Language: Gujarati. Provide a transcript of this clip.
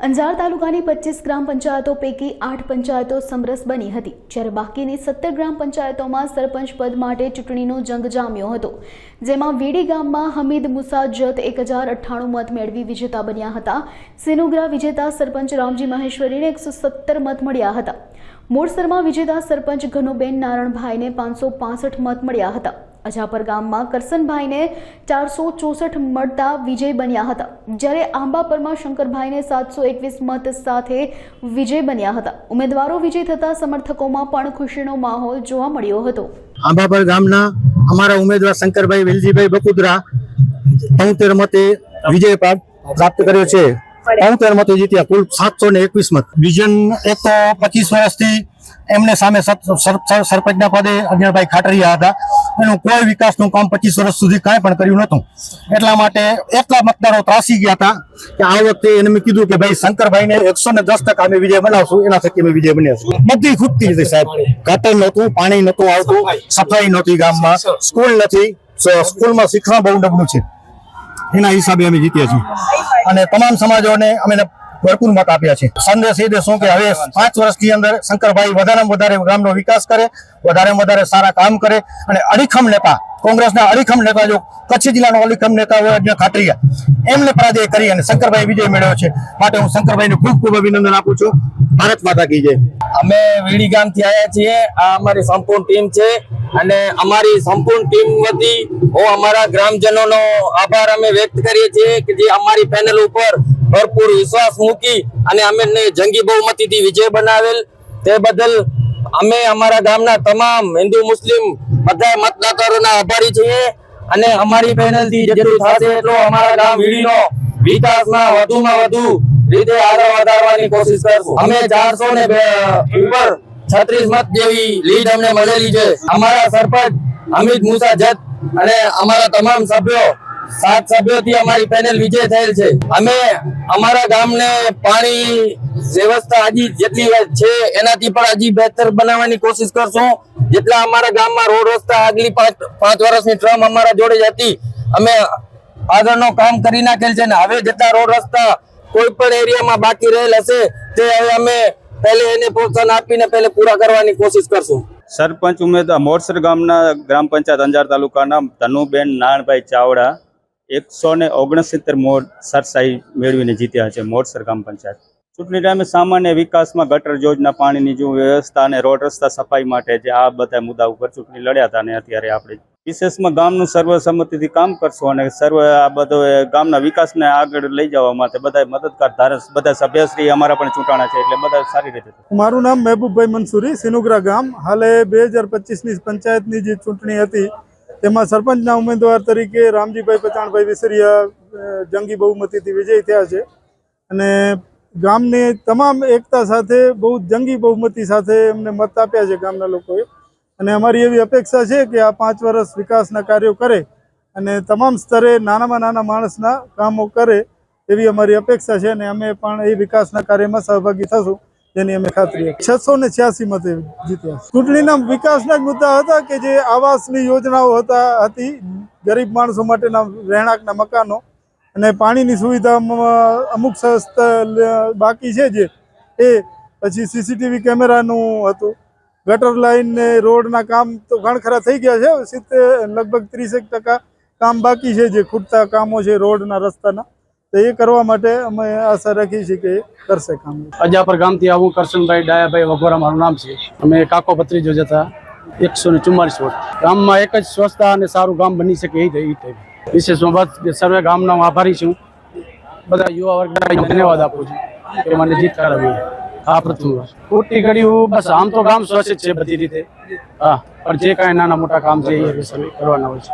અંજાર તાલુકાની પચીસ ગ્રામ પંચાયતો પૈકી આઠ પંચાયતો સમરસ બની હતી, જ્યારે બાકીની સત્તર ગ્રામ પંચાયતોમાં સરપંચ પદ માટે ચૂંટણીનો જંગ જામ્યો હતો, જેમાં વીડી ગામમાં હમીદ મુસા જત એક હજાર અઠ્ઠાણું મત મેળવી વિજેતા બન્યા હતા, સિનુગ્રા વિજેતા સરપંચ રામજી મહેશ્વરીને એકસો સત્તર મત મળ્યા હતા, મોરસરમાં વિજેતા સરપંચ ઘનુબેન નારણભાઈને પાંચસો પાસઠ મત મળ્યા હતા. અજાપર ગામમાં કરસનભાઈને ચારસો ચોસઠ મળતા વિજય બન્યા હતા. જ્યારે આંબાપરમાં શંકરભાઈને સાતસો એકવીસ મત સાથે વિજય બન્યા હતા. ઉમેદવારો વિજય થતા સમર્થકોમાં પણ ખુશીનો માહોલ જોવા મળ્યો હતો. આંબાપર ગામના અમારા ઉમેદવાર શંકરભાઈ વેલજીભાઈ બકુદરા પંચોતેર મતે વિજય પ્રાપ્ત પ્રાપ્ત કર્યો છે. પંચોતેર મતે જીત્યા. કુલ સાતસો ને એકવીસ મત. વિઝન એક તો પચીસ વર્ષથી એમને સામે સર- સર- સરપંચના પદે અજયભાઈ ખાટરિયા હતા. એનું કોઈ વિકાસનું કામ પચીસ વર્ષ સુધી કાંઈ પણ કર્યું નહોતું. એટલા માટે એટલા મતદારો ત્રાસી ગયા હતા કે આ વખતે એને મેં કીધું કે ભાઈ શંકરભાઈને એકસો ને દસ ટકા અમે વિજય બનાવશું એના થકી અમે વિજય બન્યા બધી ખૂટતી હતી સાહેબ. ગટર નહોતું, પાણી નહોતું આવતું, સફાઈ નહોતી ગામમાં, સ્કૂલ નથી સ્કૂલમાં શિક્ષણ બહુ નબળું છે. એના હિસાબે અમે જીત્યા છીએ. અને તમામ સમાજોને અમે ભરપૂર મત આપ્યા છે. સંદેશ એ દેશો કે હવે પાંચ વર્ષની અંદર શંકરભાઈ વધારેમાં વધારે ગામનો વિકાસ કરે, વધારેમાં વધારે સારા કામ કરે અને અડીખમ નેતા, કોંગ્રેસના અડીખમ નેતા જો કચ્છ જિલ્લાનો અડીખમ નેતા હોય અજ્ઞા એમને પરાજય કરી અને શંકરભાઈ વિજય મેળવ્યો છે. માટે હું શંકરભાઈને ખૂબ ખૂબ અભિનંદન આપું છું. ભારત માતા કી જય. અમે વીડી ગામથી આવ્યા છીએ. આ અમારી સંપૂર્ણ ટીમ છે અને અમારી સંપૂર્ણ ટીમ વતી હું અમારા ગ્રામજનોનો આભાર અમે વ્યક્ત કરીએ છીએ કે જે અમારી પેનલ ઉપર ભરપૂર વિશ્વાસ મૂકી અને અમે જંગી બહુમતીથી વિજય બનાવેલ. તે બદલ અમે અમારા ગામના તમામ હિન્દુ, મુસ્લિમ બધા મતદાતાઓના આભારી છીએ. અને અમારી પેનલથી જેટલું થશે એટલો અમારા ગામ વીડીનો વિકાસમાં વધુમાં વધુ રીતે આગળ વધારવાની કોશિશ કરશું. અમે ચારસો ને છત્રીસ મત જેવી લીડ અમને મળેલી છે. અમારા સરપંચ અમિત મુસા જત અને અમારા તમામ સભ્યો સાત સભ્યોથી અમારી પેનલ વિજય થયેલ છે. અમે અમારા ગામને પાણી વ્યવસ્થા હજી જેટલી છે એનાથી પણ હજી બહેતર બનાવવાની કોશિશ કરશું. જેટલા અમારા ગામમાં રોડ રસ્તા આગલી પાંચ વર્ષની ટ્રમ અમારા જોડે જ હતી. અમે આગળનો કામ કરી નાખેલ છે ને હવે જેટલા રોડ રસ્તા કોઈ પણ એરિયામાં બાકી રહેલ હશે, તે હવે અમે પહેલે એને પ્રોત્સાહન આપીને પહેલે પૂરા કરવાની કોશિશ કરશું. સરપંચ ઉમેદવાર, મોરસર ગામના ગ્રામ પંચાયત અંજાર તાલુકાના ધનુબેન નારણભાઈ ચાવડા એકસો ને ઓગણસિત્તેર મોડ સરસાઈ મેળવીને જીત્યા છે મોડસર ગ્રામ પંચાયત. ચૂંટણી ટાઈમે સામાન્ય વિકાસમાં ગટર યોજના પાણીની જો વ્યવસ્થા અને રોડ રસ્તા સફાઈ માટે જે આ બધા મુદ્દા ઉપર ચૂંટણી લડ્યા હતા અને અત્યારે આપણે વિશેષમાં ગામનું સર્વસંમતિથી કામ કરશું અને સર્વ આ બધો ગામના વિકાસને આગળ લઈ જવા માટે બધા મદદગાર ધારસ બધા સભ્યશ્રી અમારા પણ ચૂંટાણા છે એટલે બધા સારી રીતે મારું નામ મહેબૂબભાઈ મંસૂરી, સિનુગ્રા ગામ. હાલે બે હજાર પચીસની પંચાયતની જે ચૂંટણી હતી તેમાં સરપંચના ઉમેદવાર તરીકે રામજીભાઈ પચાણભાઈ વિસરિયા જંગી બહુમતીથી વિજય થયા છે. અને ગામની તમામ એકતા સાથે, બહુ જંગી બહુમતી સાથે એમને મત આપ્યા છે ગામના લોકોએ. અને અમારી એવી અપેક્ષા છે કે આ પાંચ વર્ષ વિકાસના કાર્યો કરે અને તમામ સ્તરે નાનામાં નાના માણસના કામો કરે એવી અમારી અપેક્ષા છે અને અમે પણ એ વિકાસના કાર્યમાં સહભાગી થશું. જેની અમે ખાતરી છસો ને છ્યાસી મતે જીત્યા. ચૂંટણીના વિકાસના જ મુદ્દા હતા કે જે આવાસની યોજનાઓ હતા, હતી, ગરીબ માણસો માટેના રહેણાંકના મકાનો અને પાણીની સુવિધામાં અમુક બાકી છે જે, એ પછી સીસીટીવી કેમેરાનું હતું. ગટર લાઇન ને રોડના કામ તો ઘણખરા થઈ ગયા છે, સિત્તેર, લગભગ ત્રીસેક ટકા કામ બાકી છે જે ખૂટતા કામો છે રોડના રસ્તાના. તો એ કરવા માટે અમે આશા રાખીએ છીએ કે કરશે કામ. અજાપર ગામથી આવું કરશનભાઈ ડાયાભાઈ વઘોરા મારું નામ છે. અમે કાકો ભત્રીજો જતા એકસો ને ચુમ્માલીસ વોટ. ગામમાં એક જ સ્વચ્છતા અને સારું ગામ બની શકે એ ટાઈપ વિશેષમાં સર્વે ગામના હું આભારી છું. બધા યુવા વર્ગ ધન્યવાદ આપું છું કે મને જીત કરાવી. હા, પ્રથમ ખોટી ઘડીઓ બસ આમ તો ગામ સ્વચ્છ છે બધી રીતે. હા, પણ જે કાંઈ નાના મોટા કામ છે એ કરવાના હોય છે.